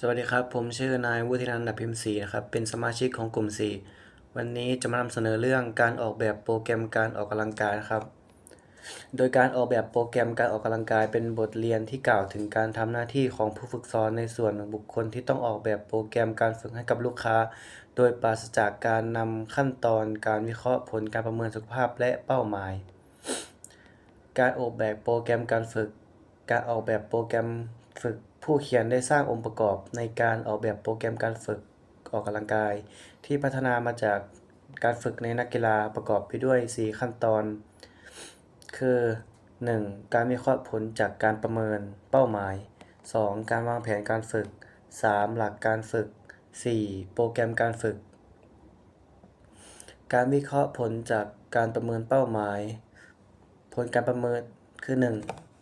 สวัสดีครับ ผมชื่อนายวุฒินันท์ดับพิมพ์ศรีนะครับ เป็นสมาชิกของกลุ่ม 4 วันนี้จะมานำเสนอเรื่องการออกแบบโปรแกรมการออกกำลังกายนะครับ โดยการออกแบบโปรแกรมการออกกำลังกายเป็นบทเรียนที่กล่าวถึงการทำหน้าที่ของผู้ฝึกสอนในส่วนบุคคลที่ต้องออกแบบโปรแกรมการฝึกให้กับลูกค้า โดยปราศจากการนำขั้นตอนการวิเคราะห์ผลการประเมินสุขภาพและเป้าหมาย การออกแบบโปรแกรมการฝึก การออกแบบโปรแกรมฝึก ผู้เขียนได้สร้างองค์ประกอบในการออกแบบโปรแกรมการฝึกออกกำลังกาย ที่พัฒนามาจากการฝึกในนักกีฬาประกอบไปด้วย 4 ขั้นตอน คือ 1. การวิเคราะห์ผลจากการประเมินเป้าหมาย 2. การวางแผนการฝึก 3. หลักการฝึก 4. โปรแกรมการฝึก การวิเคราะห์ผลจากการประเมินเป้าหมาย ผลการประเมินคือ 1.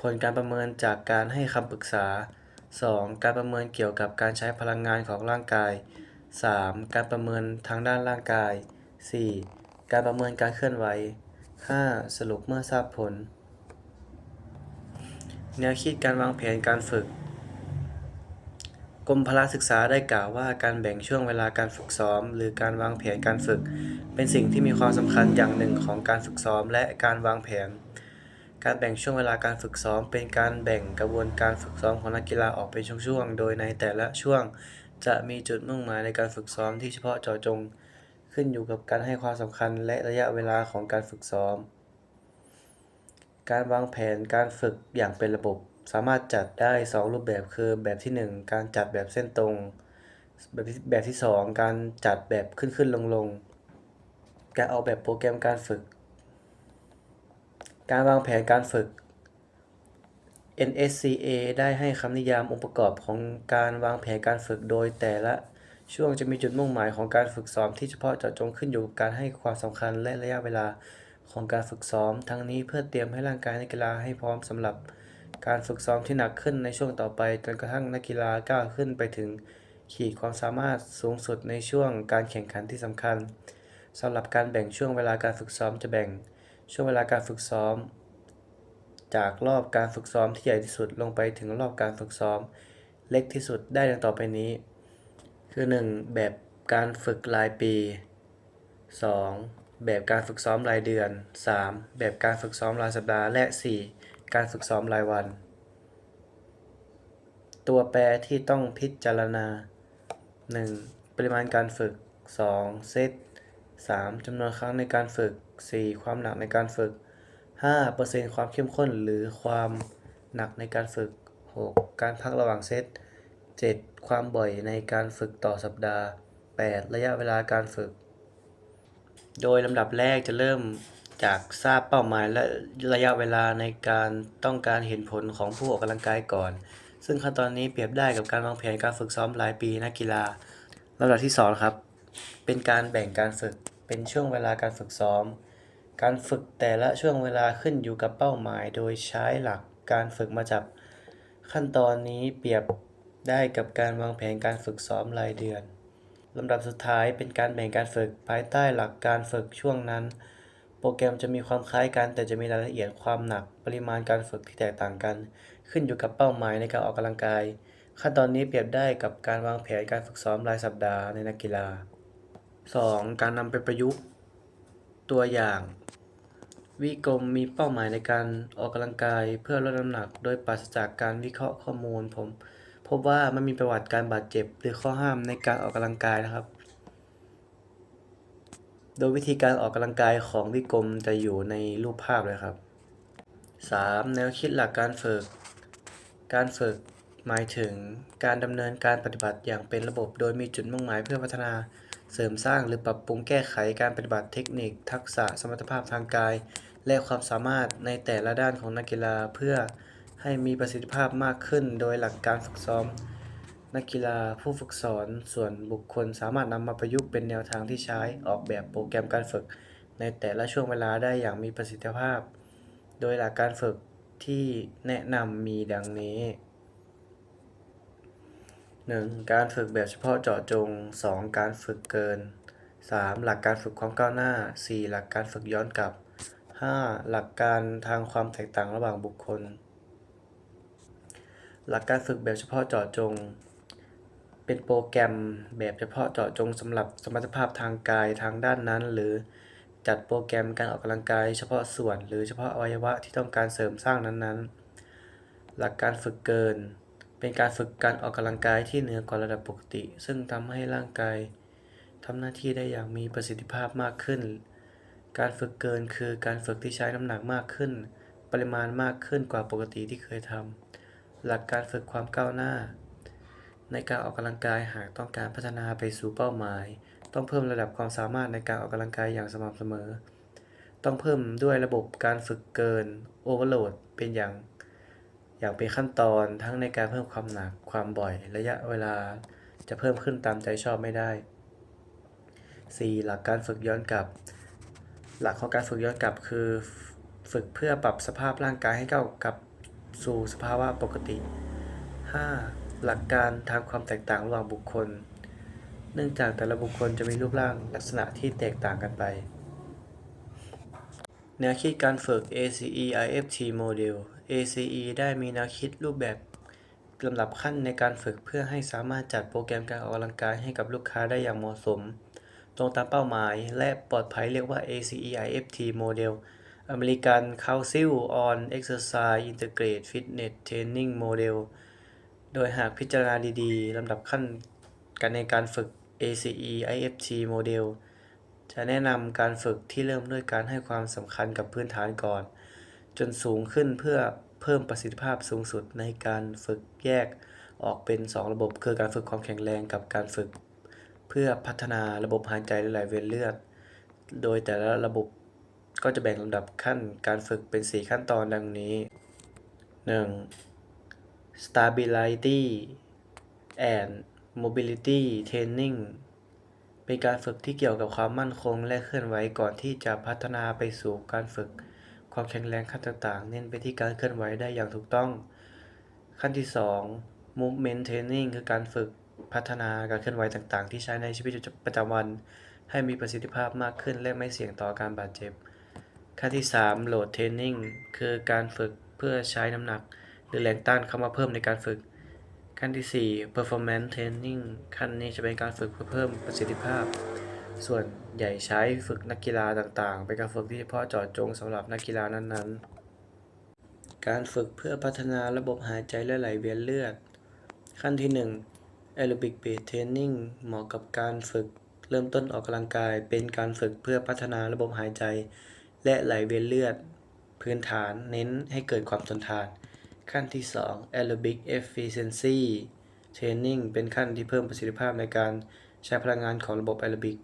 ผลการประเมินจากการให้คำปรึกษา 2. การประเมินเกี่ยวกับการใช้พลังงานของร่างกาย 3. การประเมินทางด้านร่างกาย 4. การประเมินการเคลื่อนไหว 5. สรุปเมื่อทราบผล แนวคิดการวางแผนการฝึก กรมพละศึกษาได้กล่าวว่าการแบ่งช่วงเวลาการฝึกซ้อม หรือการวางแผนการฝึก เป็นสิ่งที่มีความสำคัญอย่างหนึ่งของการฝึกซ้อมและการวางแผน การแบ่งช่วงเวลาการฝึกซ้อม เป็นการแบ่งกระบวนการฝึกซ้อมของนักกีฬาออกเป็นช่วงๆ โดยในแต่ละช่วงจะมีจุดมุ่งหมายในการฝึกซ้อมที่เฉพาะเจาะจง ขึ้นอยู่กับการให้ความสำคัญและระยะเวลาของการฝึกซ้อม การวางแผนการฝึกอย่างเป็นระบบ สามารถจัดได้ 2 รูปแบบคือแบบที่ 1 การจัดแบบเส้นตรง แบบที่แบบที่ 2 การจัดแบบขึ้นขึ้นลงลงๆการออกแบบโปรแกรมการฝึก การวางแผนการฝึก NSCA ได้ให้คำนิยามองค์ประกอบของการวางแผนการฝึกโดยแต่ละช่วงจะมีจุดมุ่งหมายของการฝึกซ้อมที่เฉพาะเจาะจงขึ้นอยู่กับการให้ความสำคัญและระยะเวลาของการฝึกซ้อม ทั้งนี้เพื่อเตรียมให้ร่างกายนักกีฬาให้พร้อมสำหรับการฝึกซ้อมที่หนักขึ้นในช่วงต่อไป จนกระทั่งนักกีฬาก้าวขึ้นไปถึงขีดความสามารถสูงสุดในช่วงการแข่งขันที่สำคัญสำหรับการแบ่งช่วงเวลาการฝึกซ้อมจะแบ่ง ช่วงเวลาการฝึกซ้อม จากรอบการฝึกซ้อมที่ใหญ่ที่สุดลงไปถึงรอบการฝึกซ้อม เล็กที่สุดได้ดังต่อไปนี้ คือ 1. แบบการฝึกรายปี 2. แบบการฝึกซ้อมรายเดือน 3. แบบการฝึกซ้อมรายสัปดาห์และ 4. การฝึกซ้อมรายวัน ตัวแปรที่ต้องพิจารณา 1. ปริมาณการฝึก 2. เซต 3. จำนวนครั้งในการฝึก 4. ความหนักในการฝึก 5%ความเข้มข้นหรือความหนักในการฝึก 6. การพักระหว่างเซต 7. ความบ่อยในการฝึกต่อสัปดาห์ 8. ระยะเวลาการฝึก โดยลำดับแรกจะเริ่มจากทราบเป้าหมายและระยะเวลาในการต้องการเห็นผลของผู้ออกกำลังกายก่อน ซึ่งขั้นตอนนี้เปรียบได้กับการวางแผนการฝึกซ้อมรายปีนักกีฬาลำดับที่สองครับ เป็นการแบ่งการฝึก เป็นช่วงเวลาการฝึกซ้อม การฝึกแต่ละช่วงเวลาขึ้นอยู่กับเป้าหมาย โดยใช้หลักการฝึกมาจับ ขั้นตอนนี้เปรียบได้กับการวางแผนการฝึกซ้อมรายเดือนลำดับสุดท้ายเป็นการแบ่งการฝึกภายใต้หลักการฝึกช่วงนั้น โปรแกรมจะมีความคล้ายกัน แต่จะมีรายละเอียดความหนักปริมาณการฝึกที่แตกต่างกัน ขึ้นอยู่กับเป้าหมายในการออกกำลังกาย ขั้นตอนนี้เปรียบได้กับการวางแผนการฝึกซ้อมรายสัปดาห์ในนักกีฬา 2. การนำไปประยุกต์ ตัวอย่าง วิกรมมีเป้าหมายในการออกกำลังกายเพื่อลดน้ำหนัก โดยปราศจากการวิเคราะห์ข้อมูลผม พบว่าไม่มีประวัติการบาดเจ็บ หรือข้อห้ามในการออกกำลังกายนะครับ โดยวิธีการออกกำลังกายของวิกรมจะอยู่ในรูปภาพเลยครับ 3. แนวคิดหลักการฝึก การฝึกหมายถึงการดำเนินการปฏิบัติอย่างเป็นระบบ โดยมีจุดมุ่งหมายเพื่อพัฒนา เสริมสร้างหรือปรับปรุงแก้ไขการปฏิบัติเทคนิค ทักษะสมรรถภาพทางกาย และความสามารถในแต่ละด้านของนักกีฬาเพื่อให้มีประสิทธิภาพมากขึ้น โดยหลักการฝึกซ้อม นักกีฬาผู้ฝึกสอนส่วนบุคคลสามารถนำมาประยุกต์เป็นแนวทางที่ใช้ออกแบบโปรแกรมการฝึก ในแต่ละช่วงเวลาได้อย่างมีประสิทธิภาพ โดยหลักการฝึกที่แนะนำมีดังนี้ 1. การฝึกแบบเฉพาะเจาะจง 2. การฝึกเกิน 3. หลักการฝึกความก้าวหน้า 4. หลักการฝึกย้อนกลับ 5. หลักการทางความแตกต่างระหว่างบุคคล หลักการฝึกแบบเฉพาะเจาะจง เป็นโปรแกรมแบบเฉพาะเจาะจงสำหรับสมรรถภาพทางกายทางด้านนั้น หรือจัดโปรแกรมการออกกำลังกายเฉพาะส่วน หรือเฉพาะอวัยวะที่ต้องการเสริมสร้างนั้นๆ หลักการฝึกเกิน เป็นการฝึกการออกกำลังกายที่เหนือกว่าระดับปกติ ซึ่งทำให้ร่างกายทำหน้าที่ได้อย่างมีประสิทธิภาพมากขึ้น การฝึกเกินคือการฝึกที่ใช้น้ำหนักมากขึ้น ปริมาณมากขึ้นกว่าปกติที่เคยทำหลักการฝึกความก้าวหน้า ในการออกกำลังกายหากต้องการพัฒนาไปสู่เป้าหมาย ต้องเพิ่มระดับความสามารถในการออกกำลังกายอย่างสม่ำเสมอ ต้องเพิ่มด้วยระบบการฝึกเกิน Overload เป็นอย่าง อย่างเป็นขั้นตอนทั้งในการเพิ่มความหนักความบ่อย ระยะเวลาจะเพิ่มขึ้นตามใจชอบไม่ได้ 4. หลักการฝึกย้อนกลับ หลักของการฝึกย้อนกลับคือฝึกเพื่อปรับสภาพร่างกายให้เข้ากับสู่สภาวะปกติ 5. หลักการทางความแตกต่างระหว่างบุคคล เนื่องจากแต่ละบุคคลจะมีรูปร่างลักษณะที่แตกต่างกันไป แนวคิดการฝึก ACE IFT Model ACE ได้มีแนวคิดรูปแบบลำดับขั้นในการฝึกเพื่อให้สามารถจัดโปรแกรมการออกกำลังกายให้กับลูกค้าได้อย่างเหมาะสม ตรงตามเป้าหมายและปลอดภัยเรียกว่า ACE IFT Model American Council on Exercise Integrated Fitness Training Model โดยหากพิจารณาดีๆลำดับขั้นการในการฝึก ACE IFT Model จะแนะนำการฝึกที่เริ่มด้วยการให้ความสำคัญกับพื้นฐานก่อน จนสูงขึ้นเพื่อเพิ่มประสิทธิภาพสูงสุดในการฝึกแยกออกเป็น 2 ระบบ คือการฝึกความแข็งแรงกับการฝึก เพื่อพัฒนาระบบหายใจและไหลเวียนเลือด โดยแต่ละระบบก็จะแบ่งลำดับขั้นการฝึกเป็น 4 ขั้นตอนดังนี้ 1. stability and mobility training เป็นการฝึกที่เกี่ยวกับความมั่นคงและเคลื่อนไหวก่อนที่จะพัฒนาไปสู่การฝึก ความแข็งแรงขั้นต่างๆ เน้นไปที่การเคลื่อนไหวได้อย่างถูกต้อง ขั้นที่ 2 movement training คือการฝึกพัฒนาการเคลื่อนไหวต่างๆ ที่ใช้ในชีวิตประจำวัน ให้มีประสิทธิภาพมากขึ้นและไม่เสี่ยงต่อการบาดเจ็บ ขั้นที่ 3 load training คือการฝึกเพื่อใช้น้ำหนัก หรือแรงต้านเข้ามาเพิ่มในการฝึก ขั้นที่ 4 performance training ขั้นนี้จะเป็นการฝึกเพื่อเพิ่มประสิทธิภาพ ส่วน ใหญ่ใช้ฝึกนักกีฬาต่างๆ เป็นการฝึกที่เฉพาะเจาะจงสำหรับนักกีฬานั้นๆ การฝึกเพื่อพัฒนาระบบหายใจและไหลเวียนเลือด ขั้นที่1 aerobic based training เหมาะกับการฝึกเริ่มต้นออกกำลังกาย เป็นการฝึกเพื่อพัฒนาระบบหายใจ และไหลเวียนเลือด พื้นฐานเน้นให้เกิดความทนทาน ขั้นที่ 2 aerobic efficiency training เป็นขั้นที่เพิ่มประสิทธิภาพในการใช้พลังงานของระบบแอโรบิก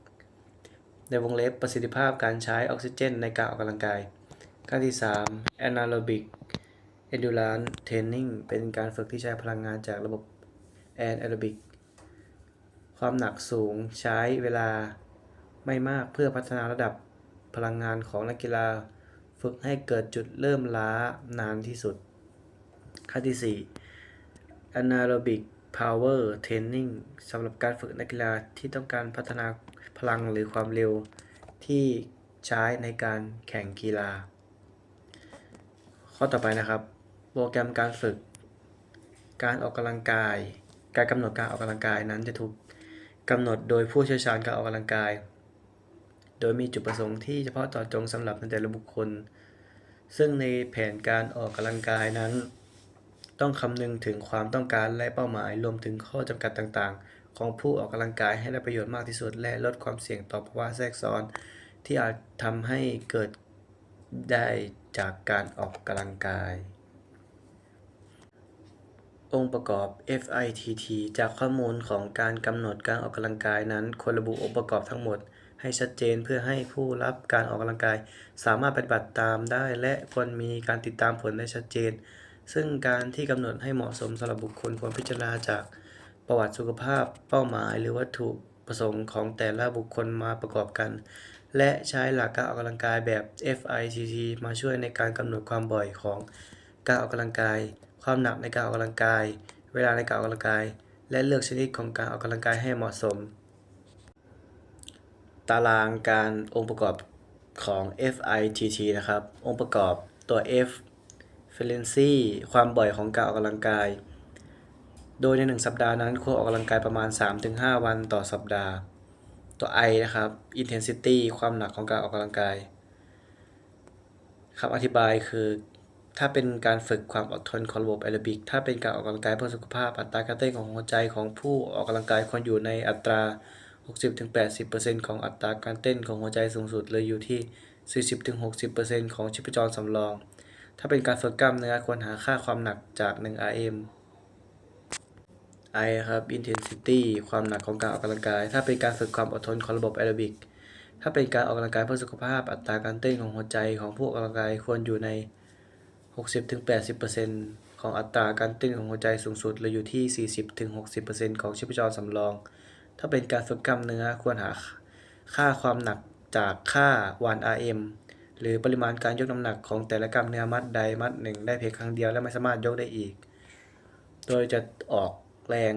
ในวงเล็บประสิทธิภาพการใช้ออกซิเจนในการออกกำลังกาย ขั้นที่ 3 anaerobic endurance training เป็นการฝึกที่ใช้พลังงานจากระบบ anaerobic ความหนักสูงใช้เวลาไม่มากเพื่อพัฒนาระดับพลังงานของนักกีฬา ฝึกให้เกิดจุดเริ่มล้านานที่สุด ขั้นที่ 4 anaerobic power training สำหรับการฝึกนักกีฬาที่ต้องการพัฒนา ลังหรือความเร็วที่ใช้ในการแข่งกีฬา ข้อต่อไปนะครับ โปรแกรมการฝึก การออกกำลังกาย การกำหนดการออกกำลังกายนั้นจะถูกกำหนดโดยผู้เชี่ยวชาญการออกกำลังกาย โดยมีจุดประสงค์ที่เฉพาะเจาะจงสำหรับในแต่ละบุคคล ซึ่งในแผนการออกกำลังกายนั้น ต้องคำนึงถึงความต้องการและเป้าหมายรวมถึงข้อจำกัดต่างๆ ของผู้ออกกำลังกายให้ได้ประโยชน์มากที่สุด และลดความเสี่ยงต่อภาวะแทรกซ้อน ที่อาจทำให้เกิดได้จากการออกกำลังกาย องค์ประกอบ FITT จากข้อมูลของการกำหนดการออกกำลังกายนั้นควรระบุองค์ประกอบทั้งหมดให้ชัดเจนเพื่อให้ผู้รับการออกกำลังกาย สามารถปฏิบัติตามได้ และควรมีการติดตามผลได้ชัดเจน ซึ่งการที่กำหนดให้เหมาะสมสำหรับบุคคลควรพิจารณาจาก ประวัติสุขภาพเป้าหมาย หรือวัตถุประสงค์ของแต่ละบุคคลมาประกอบกัน และใช้หลักการออกกำลังกายแบบ FITT มาช่วยในการกำหนดความบ่อยของการออกกำลังกาย ความหนักในการออกกำลังกาย เวลาในการออกกำลังกาย และเลือกชนิดของการออกกำลังกายให้เหมาะสม ตารางการองค์ประกอบของ FITT นะครับ องค์ประกอบตัว F frequency ความบ่อยของการออกกำลังกาย โดยใน 1 สัปดาห์นั้นควรออกกำลังกายประมาณ 3-5 วันต่อสัปดาห์ ตัว I นะครับ intensity ความหนักของการออกกำลังกายคำอธิบายคือถ้าเป็นการฝึกความอดทนของระบบแอโรบิก ถ้าเป็นการออกกำลังกายเพื่อสุขภาพ อัตราการเต้นของหัวใจของผู้ออกกำลังกายควรอยู่ในอัตรา 60-80%ของอัตราการเต้นของหัวใจสูงสุดเลยอยู่ที่ 40-60%ของชีพจรสำรอง ถ้าเป็นการฝึกกล้ามเนื้อควรหาค่าความหนักจาก 1 RM I ครับ intensity ความหนักของการออกกำลังกาย ถ้าเป็นการฝึกความอดทนของระบบแอโรบิก ถ้าเป็นการออกกำลังกายเพื่อสุขภาพ อัตราการเต้นของหัวใจของผู้ออกกำลังกายควรอยู่ใน 60-80%ของอัตราการเต้นของหัวใจสูงสุดเลยอยู่ที่ 40-60%ของชีพจรสำรอง ถ้าเป็นการฝึกกล้ามเนื้อควรหาค่าความหนักจากค่า 1 RM หรือปริมาณการยกน้ำหนักของแต่ละกล้ามเนื้อมัดใดมัดหนึ่งได้เพียงครั้งเดียวและไม่สามารถยกได้อีก โดยจะออก แรง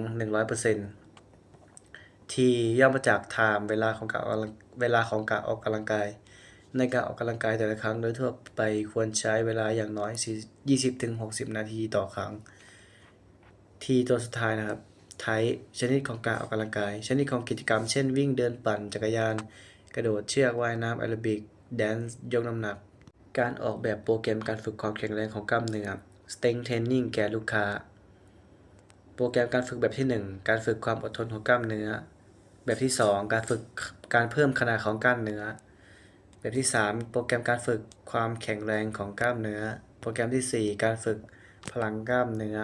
100% T ย่อมาจาก time เวลาของการออกกำลังเวลาของการออกกำลังกาย ในการออกกำลังกายแต่ละครั้งโดยทั่วไปควรใช้เวลาอย่างน้อย 20-60 นาทีต่อครั้ง T ตัวสุดท้ายนะครับ Type ชนิดของการออกกำลังกาย ชนิดของกิจกรรม เช่นวิ่งเดินปั่นจักรยาน กระโดดเชือกว่ายน้ำแอโรบิกแดนซ์ยกน้ำหนัก การออกแบบโปรแกรมการฝึกความแข็งแรงของกล้ามเนื้อ Strength Training แก่ลูกค้า โปรแกรมการฝึกแบบที่ 1 การฝึกความอดทนของกล้ามเนื้อ แบบที่ 2 การฝึกการเพิ่มขนาดของกล้ามเนื้อ แบบที่ 3 โปรแกรมการฝึกความแข็งแรงของกล้ามเนื้อ โปรแกรมที่ 4 การฝึกพลังกล้ามเนื้อ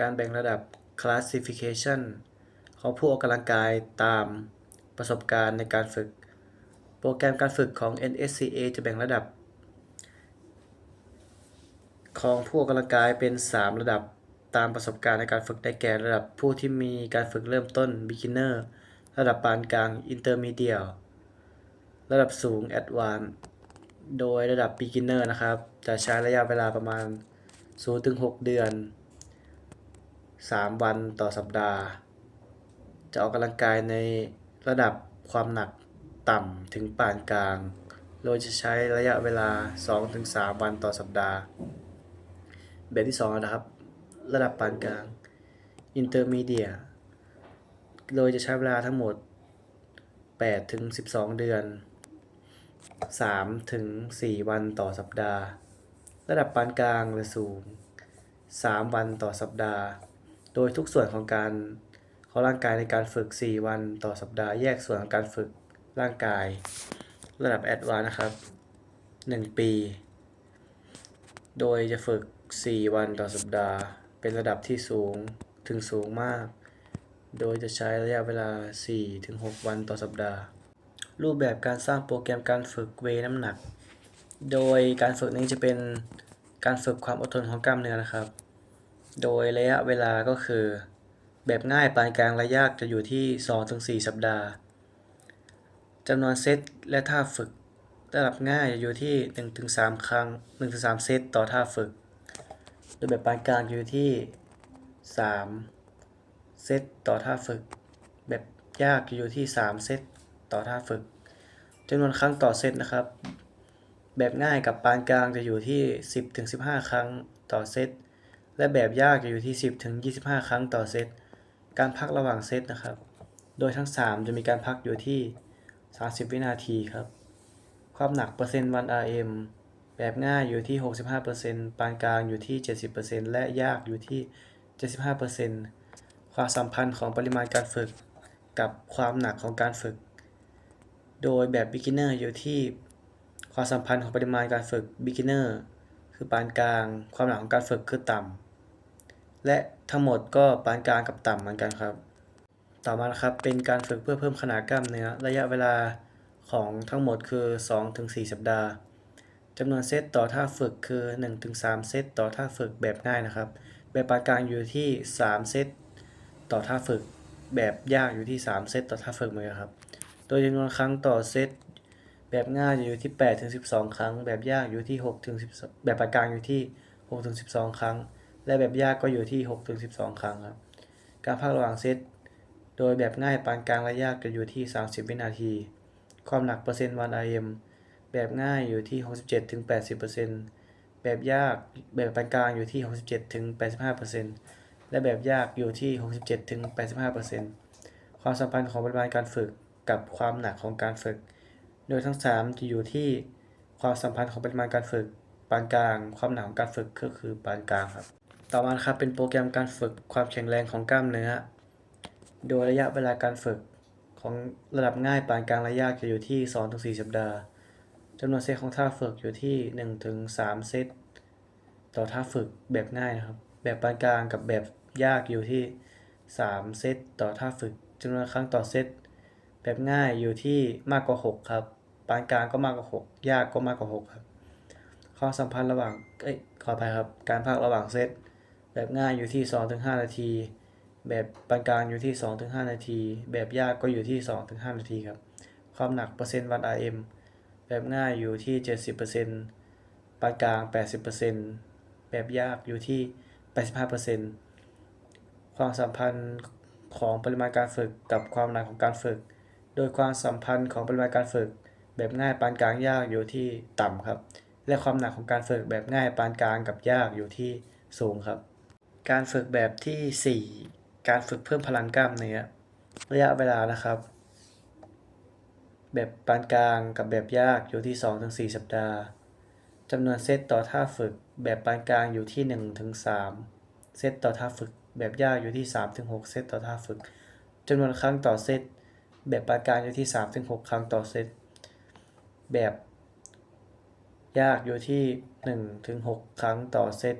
การแบ่งระดับ classification ของผู้ออกกำลังกายตามประสบการณ์ในการฝึก โปรแกรมการฝึกของ NSCA จะแบ่งระดับ ของผู้ออกกำลังกายเป็น 3 ระดับ ตามประสบการณ์ในการฝึกได้แก่ระดับผู้ที่มีการฝึกเริ่มต้น beginner ระดับปานกลาง intermediate ระดับสูง advanced โดยระดับ beginner นะครับ จะใช้ระยะเวลาประมาณ 0-6 เดือน 3 วันต่อสัปดาห์ จะออกกำลังกายในระดับความหนักต่ำถึงปานกลาง โดยจะใช้ระยะเวลา 2-3 วันต่อสัปดาห์ แบบที่ 2 นะครับ ระดับปานกลาง intermediate โดยจะใช้เวลาทั้งหมด8-12 เดือน3-4วันต่อสัปดาห์ ระดับปานกลางหรือสูง 3 วันต่อสัปดาห์ โดยทุกส่วนของการของร่างกายในการฝึก 4 วันต่อสัปดาห์แยกส่วนของการฝึกร่างกาย ระดับแอดวานนะครับ 1 ปี โดยจะฝึก 4 วันต่อสัปดาห์ เป็นระดับที่สูงถึงสูงมาก โดยจะใช้ระยะเวลา 4-6 วันต่อสัปดาห์ รูปแบบการสร้างโปรแกรมการฝึกเวน้ำหนัก โดยการฝึกนี้จะเป็นการฝึกความอดทนของกล้ามเนื้อนะครับ โดยระยะเวลาก็คือ แบบง่ายปานกลางและยากจะอยู่ที่ 2-4 สัปดาห์จำนวนเซตและท่าฝึกระดับง่ายจะอยู่ที่ 1-3 ครั้ง 1-3 เซตต่อท่าฝึก โดยแบบปานกลางอยู่ที่ 3 เซตต่อท่าฝึก แบบยากอยู่ที่ 3 เซตต่อท่าฝึกจำนวนครั้งต่อเซตนะครับ แบบง่ายกับปานกลางจะอยู่ที่ 10-15 ครั้งต่อเซตและแบบยากจะอยู่ที่ 10-25 ครั้งต่อเซตการพักระหว่างเซตนะครับ โดยทั้ง 3 จะมีการพักอยู่ที่ 30 วินาทีครับ ความหนักเปอร์เซ็นต์วัน RM แบบง่ายอยู่ที่ 65%ปานกลางอยู่ที่ 70%และยากอยู่ที่ 75%ความสัมพันธ์ของปริมาณการฝึกกับความหนักของการฝึก โดยแบบ beginner อยู่ที่ความสัมพันธ์ของปริมาณการฝึก beginner คือปานกลาง ความหนักของการฝึกคือต่ำ และทั้งหมดก็ปานกลางกับต่ำเหมือนกันครับ ต่อมานะครับเป็นการฝึกเพื่อเพิ่มขนาดกล้ามเนื้อ ระยะเวลาของทั้งหมดคือ 2-4 สัปดาห์ จำนวนเซตต่อท่าฝึกคือ 1-3 เซตต่อท่าฝึกแบบง่ายนะครับ แบบปานกลางอยู่ที่ 3 เซตต่อท่าฝึก แบบยากอยู่ที่ 3 เซตต่อท่าฝึกเหมือนกันครับ โดยจำนวนครั้งต่อเซตแบบง่ายจะอยู่ที่8ถึง12 ครั้ง แบบยากอยู่ที่6ถึง10แบบปานกลางอยู่ที่6ถึง12 ครั้ง และแบบยากก็อยู่ที่6ถึง12 ครั้งครับ การพักระหว่างเซตโดยแบบง่ายปานกลางและยากจะอยู่ที่ 30 วินาที ความหนักเปอร์เซ็นต์วัน RM แบบง่ายอยู่ที่ 67-80%แบบยากแบบปานกลางอยู่ที่ 67-85%และแบบยากอยู่ที่ 67-85%ความสัมพันธ์ของปริมาณการฝึกกับความหนักของการฝึก โดยทั้ง 3 จะอยู่ที่ความสัมพันธ์ของปริมาณการฝึกปานกลาง ความหนักของการฝึกก็คือปานกลางครับ ต่อมาครับเป็นโปรแกรมการฝึกความแข็งแรงของกล้ามเนื้อ โดยระยะเวลาการฝึกของระดับง่ายปานกลางและยากจะอยู่ที่ 2-4 สัปดาห์ จำนวนเซตของท่าฝึกอยู่ที่1-3เซตต่อท่าฝึกแบบง่ายนะครับ แบบปานกลางกับแบบยากอยู่ที่ 3 เซตต่อท่าฝึกจำนวนครั้งต่อเซตแบบง่ายอยู่ที่มากกว่า 6 ครับ ปานกลางก็มากกว่า 6 ยากก็มากกว่า 6 ครับความสัมพันธ์ระหว่างเอ้ยขออภัยครับ การพักระหว่างเซตแบบง่ายอยู่ที่ 2-5 นาที แบบปานกลางอยู่ที่ 2-5 นาที แบบยากก็อยู่ที่ 2-5 นาทีครับ ความหนักเปอร์เซ็นต์วัด RM แบบง่ายอยู่ที่ 70%ปานกลาง 80%แบบยากอยู่ที่ 85%ความสัมพันธ์ของปริมาณการฝึกกับความหนักของการฝึก โดยความสัมพันธ์ของปริมาณการฝึก แบบง่ายปานกลางยากอยู่ที่ต่ำครับ และความหนักของการฝึกแบบง่ายปานกลางกับยากอยู่ที่สูงครับ การฝึกแบบทีสี่4 การฝึกเพิ่มพลังกล้ามเนื้อระยะเวลานะครับ แบบปานกลางกับแบบยากอยู่ที่ 2-4 สัปดาห์จำนวนเซตต่อท่าฝึกแบบปานกลางอยู่ที่ 1-3 เซตต่อท่าฝึก แบบยากอยู่ที่ 3-6 เซตต่อท่าฝึกจำนวนครั้งต่อเซตแบบปานกลางอยู่ที่ 3-6 ครั้งต่อเซตแบบยากอยู่ที่ 1-6 ครั้งต่อเซต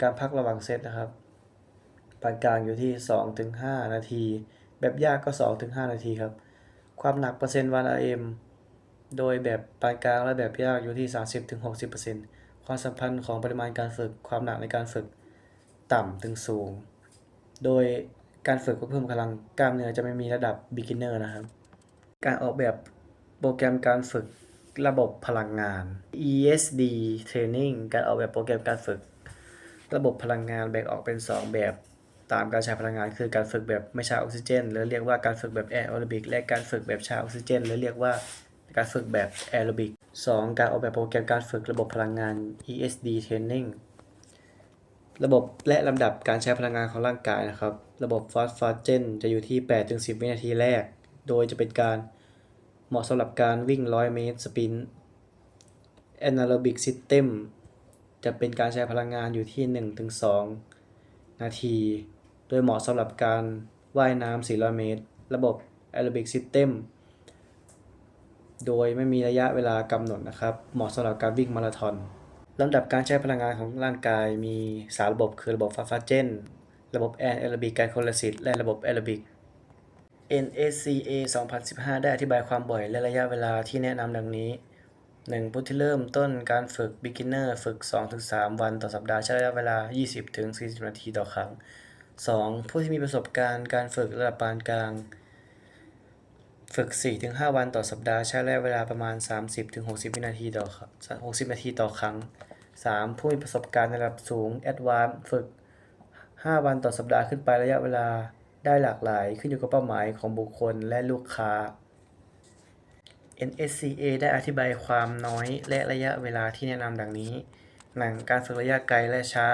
การพักระหว่างเซตนะครับปานกลางอยู่ที่ 2-5 นาที แบบยากก็ 2-5 นาทีครับ ความหนักเปอร์เซ็นต์วัน RM โดยแบบปานกลางและแบบยากอยู่ที่ 30-60%ความสัมพันธ์ของปริมาณการฝึก ความหนักในการฝึกต่ำถึงสูง โดยการฝึกเพื่อเพิ่มพลังกล้ามเนื้อจะไม่มีระดับ beginner นะครับ การออกแบบโปรแกรมการฝึกระบบพลังงาน ESD Training การออกแบบโปรแกรมการฝึก ระบบพลังงานแบ่งออกเป็น 2 แบบ ตามการใช้พลังงานคือการฝึกแบบไม่ใช้ออกซิเจน หรือเรียกว่าการฝึกแบบแอโรบิกและการฝึกแบบใช้ออกซิเจน หรือเรียกว่าการฝึกแบบแอโรบิก 2. การออกแบบโปรแกรมการฝึกระบบพลังงาน ESD Training ระบบและลำดับการใช้พลังงานของร่างกายนะครับ ระบบฟอสฟาเจนจะอยู่ที่ 8-10 วินาทีแรก โดยจะเป็นการเหมาะสำหรับการวิ่ง 100 เมตรสปรินต์ Anaerobic System จะเป็นการใช้พลังงานอยู่ที่ 1-2 นาที โดยเหมาะสำหรับการว่ายน้ำ400 เมตร ระบบ Aerobic System โดยไม่มีระยะเวลากำหนดนะครับ เหมาะสำหรับการวิ่งมาราธอนลำดับการใช้พลังงานของร่างกายมี 3 ระบบคือระบบฟาฟาเจน ระบบแอนแอโรบิกไการโคลสิตและระบบแอโรบิก NSCA 2015 ได้อธิบายความบ่อยและระยะเวลาที่แนะนำดังนี้ 1. ผู้ที่เริ่มต้นการฝึก beginner ฝึก 2-3 วันต่อสัปดาห์ใช้ระยะเวลา 20-40 นาทีต่อครั้ง 2. ผู้ที่มีประสบการณ์การฝึกระดับปานกลาง ฝึก 4-5 วันต่อสัปดาห์ใช้ระยะเวลาประมาณ 30-60 วินาทีต่อครั้ง60 นาทีต่อครั้ง 3. ผู้มีประสบการณ์ในระดับสูง Advanced ฝึก 5 วันต่อสัปดาห์ขึ้นไประยะเวลาได้หลากหลาย ขึ้นอยู่กับเป้าหมายของบุคคลและลูกค้า NSCA ได้อธิบายความน้อยและระยะเวลาที่แนะนำดังนี้หนังการฝึกระยะไกลและช้า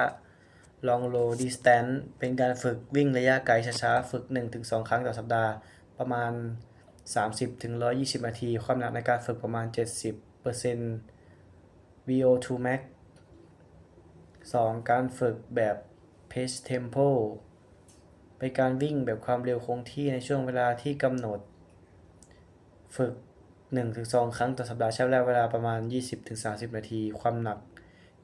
Long Low Distance เป็นการฝึกวิ่งระยะไกลช้าๆ ฝึก 1-2 ครั้งต่อสัปดาห์ ประมาณ 30-120 นาที ความหนักในการฝึกประมาณ 70% VO2 max 2. การฝึกแบบ Pace Tempo เป็นการวิ่งแบบความเร็วคงที่ในช่วงเวลาที่กำหนด ฝึก 1-2 ครั้งต่อสัปดาห์ใช้เวลาประมาณ 20-30 นาที ความหนัก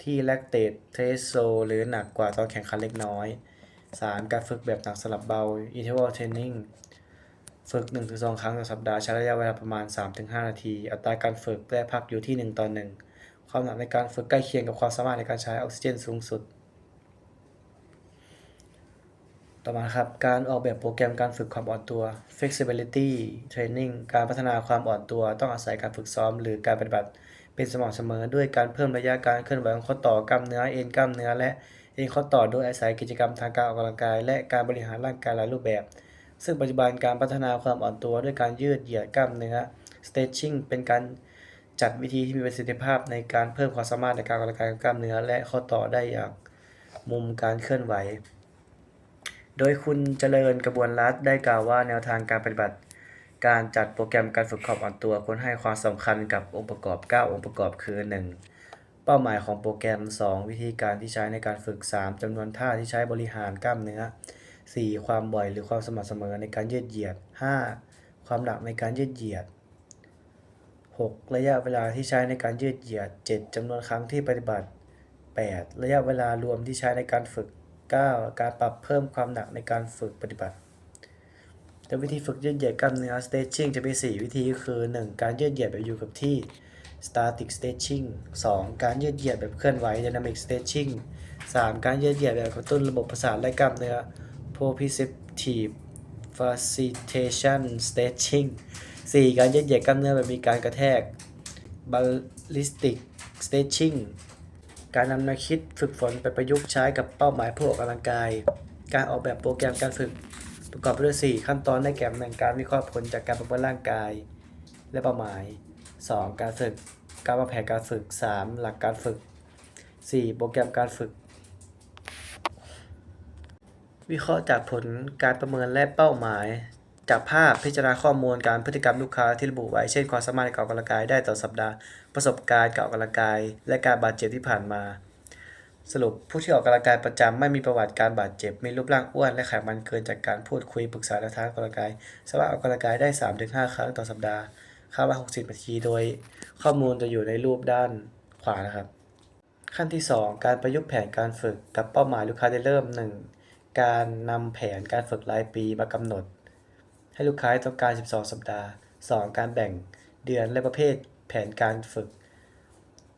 ที่ lactate threshold หรือหนักกว่าตอนแข่งขันเล็กน้อย 3. การฝึกแบบหนักสลับเบา interval training ฝึก 1-2 ครั้งต่อสัปดาห์ใช้ระยะเวลาประมาณ 3-5 นาที อัตราการฝึกและพักอยู่ที่ 1 ต่อ 1 ความหนักในการฝึกใกล้เคียงกับความสามารถในการใช้ออกซิเจนสูงสุด ต่อมาครับ การออกแบบโปรแกรมการฝึกความอ่อนตัว flexibility training การพัฒนาความอ่อนตัว ต้องอาศัยการฝึกซ้อม หรือการปฏิบัติ เป็นสม่ำเสมอด้วยการเพิ่มระยะการเคลื่อนไหวของข้อต่อกล้ามเนื้อเอ็นกล้ามเนื้อและเอ็นข้อต่อโดยอาศัยกิจกรรมทางการออกกำลังกาย และการบริหารร่างกายหลายรูปแบบ ซึ่งปัจจุบันการพัฒนาความอ่อนตัวด้วยการยืดเหยียดกล้ามเนื้อ stretching เป็นการจัดวิธีที่มีประสิทธิภาพในการเพิ่มความสามารถในการออกกำลังกายของกล้ามเนื้อ และข้อต่อได้อย่างมุมการเคลื่อนไหว โดยคุณเจริญกระบวนรัตน์ได้กล่าวว่าแนวทางการปฏิบัติ การจัดโปรแกรมการฝึกความอ่อนตัวควรให้ความสำคัญกับองค์ประกอบ 9 องค์ประกอบคือ 1. เป้าหมายของโปรแกรม 2. วิธีการที่ใช้ในการฝึก 3. จำนวนท่าที่ใช้บริหารกล้ามเนื้อ 4. ความบ่อยหรือความสม่ำเสมอในการยืดเหยียด 5. ความหนักในการยืดเหยียด 6. ระยะเวลาที่ใช้ในการยืดเหยียด 7. จำนวนครั้งที่ปฏิบัติ 8. ระยะเวลารวมที่ใช้ในการฝึก 9. การปรับเพิ่มความหนักในการฝึกปฏิบัติ แต่วิธีฝึกยืดเหยียดกล้ามเนื้อ stretching จะมี4วิธีคือ 1. การยืดเหยียดแบบอยู่กับที่ static stretching 2. การยืดเหยียดแบบเคลื่อนไหว dynamic stretching 3. การยืดเหยียดแบบกระตุ้นระบบประสาทและกล้ามเนื้อ proprioceptive facilitation stretching 4. การยืดเหยียดกล้ามเนื้อแบบมีการกระแทก ballistic stretching การนำแนวคิดฝึกฝนไปประยุกต์ใช้กับเป้าหมายผู้ออกกำลังกาย การออกแบบโปรแกรมการฝึก ประกอบไปด้วย 4 ขั้นตอนได้แก่หนึ่งการวิเคราะห์ผลจากการประเมินร่างกาย และเป้าหมาย 2. การฝึก การวางแผนการฝึก 3. หลักการฝึก 4. โปรแกรมการฝึก วิเคราะห์จากผลการประเมินและเป้าหมาย จากภาพพิจารณาข้อมูลการพฤติกรรมลูกค้าที่ระบุไว้ เช่นความสามารถในการออกกำลังกายได้ต่อสัปดาห์ ประสบการณ์การออกกำลังกาย และการบาดเจ็บที่ผ่านมา สรุปผู้ที่ออกกำลังกายประจำไม่มีประวัติการบาดเจ็บ มีรูปร่างอ้วนและไขมันเกินจากการพูดคุยปรึกษาและท้าออกกำลังกาย สามารถออกกำลังกายได้ 3-5 ครั้งต่อสัปดาห์ครั้งละ60นาทีโดยข้อมูลจะอยู่ในรูปด้านขวานะครับ ขั้นที่ 2 การประยุกต์แผนการฝึกกับเป้าหมายลูกค้าได้เริ่ม 1. การนำแผนการฝึกรายปีมากำหนด ให้ลูกค้าต้องการ 12 สัปดาห์ 2. การแบ่งเดือนและประเภทแผนการฝึก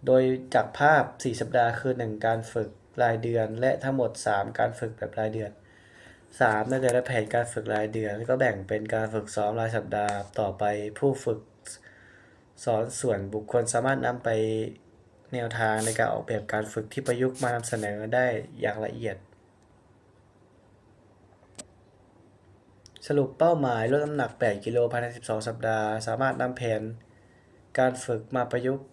โดยจากภาพ 4 สัปดาห์คือ 1 การฝึกรายเดือน และทั้งหมด 3 การฝึกแบบรายเดือน 3. ในแต่ละแผนการฝึกรายเดือน ก็แบ่งเป็นการฝึกซ้อมรายสัปดาห์ ต่อไปผู้ฝึกสอนส่วนบุคคลสามารถนำไปแนวทางในการออกแบบการฝึกที่ประยุกต์มานำเสนอได้อย่างละเอียด สรุปเป้าหมายลดน้ำหนัก 8 กิโลภายใน 12 สัปดาห์ สามารถนำแผนการฝึกมาประยุกต์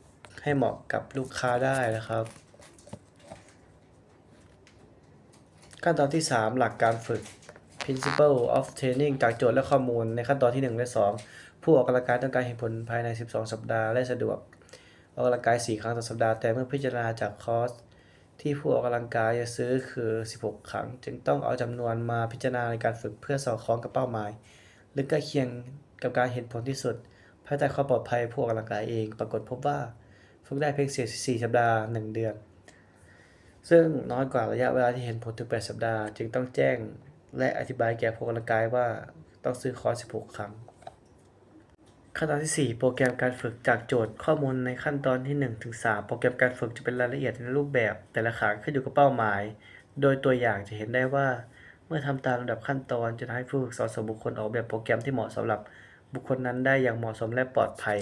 ให้เหมาะกับลูกค้าได้นะครับ ขั้นตอนที่ 3 หลักการฝึก principle of training จากโจทย์และข้อมูลในขั้นตอนที่ 1 และ 2 ผู้ออกกำลังกายต้องการเห็นผลภายใน 12 สัปดาห์และสะดวก ออกกำลังกาย 4 ครั้งต่อสัปดาห์ แต่เมื่อพิจารณาจากคอสที่ผู้ออกกำลังกายจะซื้อคือ 16 ครั้ง จึงต้องเอาจำนวนมาพิจารณาในการฝึกเพื่อสอดคล้องกับเป้าหมาย หรือใกล้เคียงกับการเห็นผลที่สุดภายใต้ความปลอดภัยผู้ออกกำลังกายเอง ปรากฏพบว่า ฝึกได้เพียง4สัปดาห์ 1 เดือน ซึ่งน้อยกว่าระยะเวลาที่เห็นผลถึง 8 สัปดาห์ จึงต้องแจ้งและอธิบายแก่ผู้ออกกำลังกายว่าต้องซื้อคอร์ส 16 ครั้ง ขั้นตอนที่ 4 โปรแกรมการฝึกจากโจทย์ข้อมูลในขั้นตอนที่1ถึง3โปรแกรมการฝึกจะเป็นรายละเอียดในรูปแบบ แต่ละครั้งขึ้นอยู่กับเป้าหมาย โดยตัวอย่างจะเห็นได้ว่าเมื่อทำตามลำดับขั้นตอนจะทำให้ผู้ฝึกสอนส่วนบุคคลออกแบบโปรแกรมที่เหมาะสำหรับบุคคลนั้นได้อย่างเหมาะสมและปลอดภัย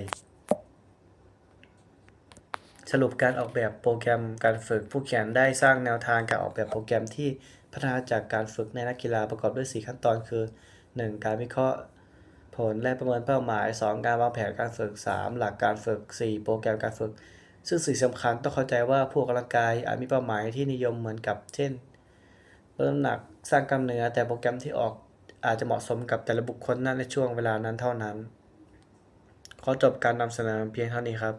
สรุปการออกแบบโปรแกรมการฝึกผู้เขียนได้สร้างแนวทางการออกแบบโปรแกรมที่พัฒนาจากการฝึกในนักกีฬาประกอบด้วย 4 ขั้นตอนคือ 1. การวิเคราะห์ผลและประเมินเป้าหมาย 2. การวางแผนการฝึก 3. หลักการฝึก 4. โปรแกรมการฝึก ซึ่งสิ่งสำคัญต้องเข้าใจว่าผู้ออกกำลังกายอาจมีเป้าหมายที่นิยมเหมือนกับ เช่นลดน้ำหนักสร้างกล้ามเนื้อแต่โปรแกรมที่ออกอาจจะเหมาะสมกับแต่ละบุคคลนั้นในช่วงเวลานั้นเท่านั้น ขอจบการนำเสนอเพียงเท่านี้ครับ